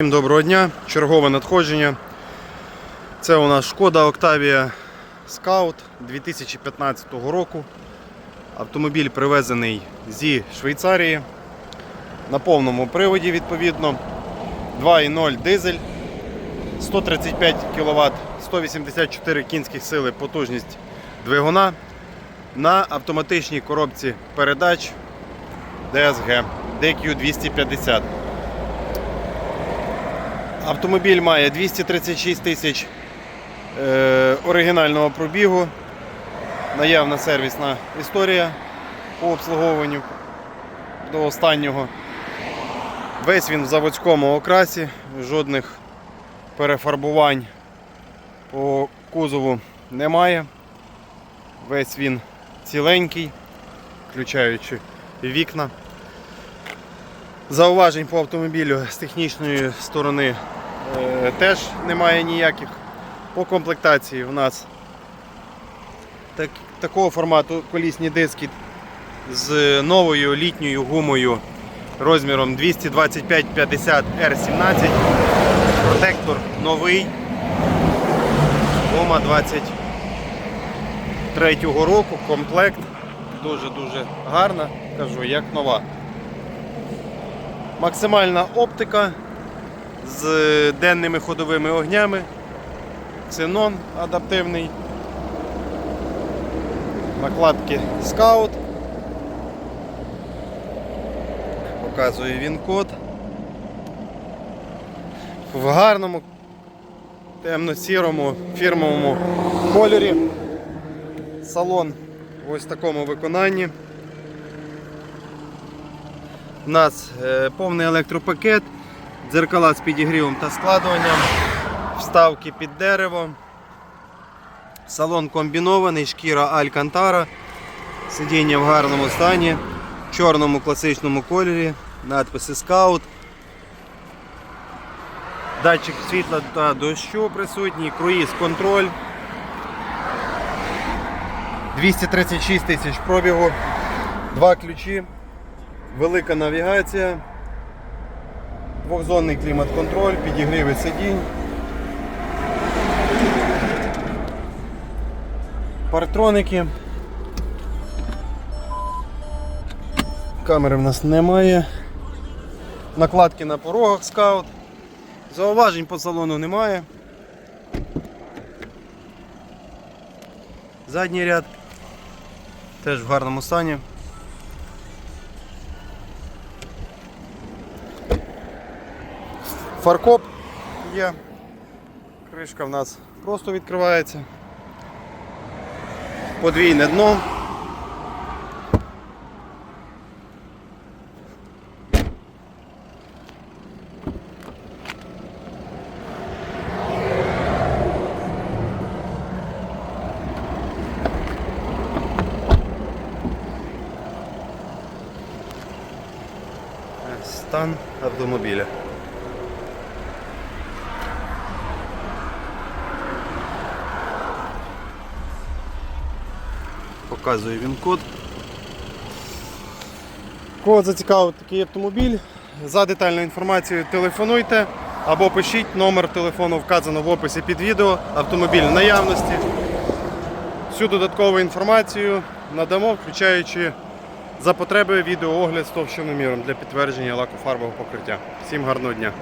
Всім доброго дня, чергове надходження. Це у нас Шкода Octavia Scout 2015 року. Автомобіль привезений зі Швейцарії на повному приводі відповідно. 2.0 дизель, 135 кВт, 184 кінських сили потужність двигуна на автоматичній коробці передач DSG DQ250. Автомобіль має 236 тисяч е, оригінального пробігу. Наявна сервісна історія по обслуговуванню до останнього. Весь він в заводському окрасі, жодних перефарбувань по кузову немає. Весь він ціленький, включаючи вікна. Зауважень по автомобілю з технічної сторони теж немає ніяких. По комплектації у нас так, такого формату колісні диски з новою літньою гумою розміром 225-50 R17. Протектор новий. Гума 23 року, комплект. Дуже-дуже гарна, кажу, як нова. Максимальна оптика з денними ходовими огнями. Ксенон адаптивний. Накладки скаут. Показує він код. В гарному темно-сірому фірмовому кольорі. Салон в ось такому виконанні. У нас е, повний електропакет, дзеркала з підігрівом та складуванням, вставки під дерево, салон комбінований, шкіра Алькантара, сидіння в гарному стані, в чорному класичному кольорі, надписи Scout, датчик світла та дощу присутній, круїз контроль. 236 тисяч пробігу, два ключі. Велика навігація, двохзонний клімат-контроль, підігріви сидінь. Партроники. Камери в нас немає. Накладки на порогах скаут. Зауважень по салону немає. Задній ряд теж в гарному стані. Фаркоп є. Кришка в нас просто відкривається. Подвійне дно. Стан автомобіля. Показує він код. Кого зацікавив такий автомобіль, за детальною інформацією телефонуйте або пишіть номер телефону вказано в описі під відео, автомобіль в наявності. Всю додаткову інформацію надамо, включаючи за потреби відеоогляд з товщиноміром для підтвердження лакофарбового покриття. Всім гарного дня!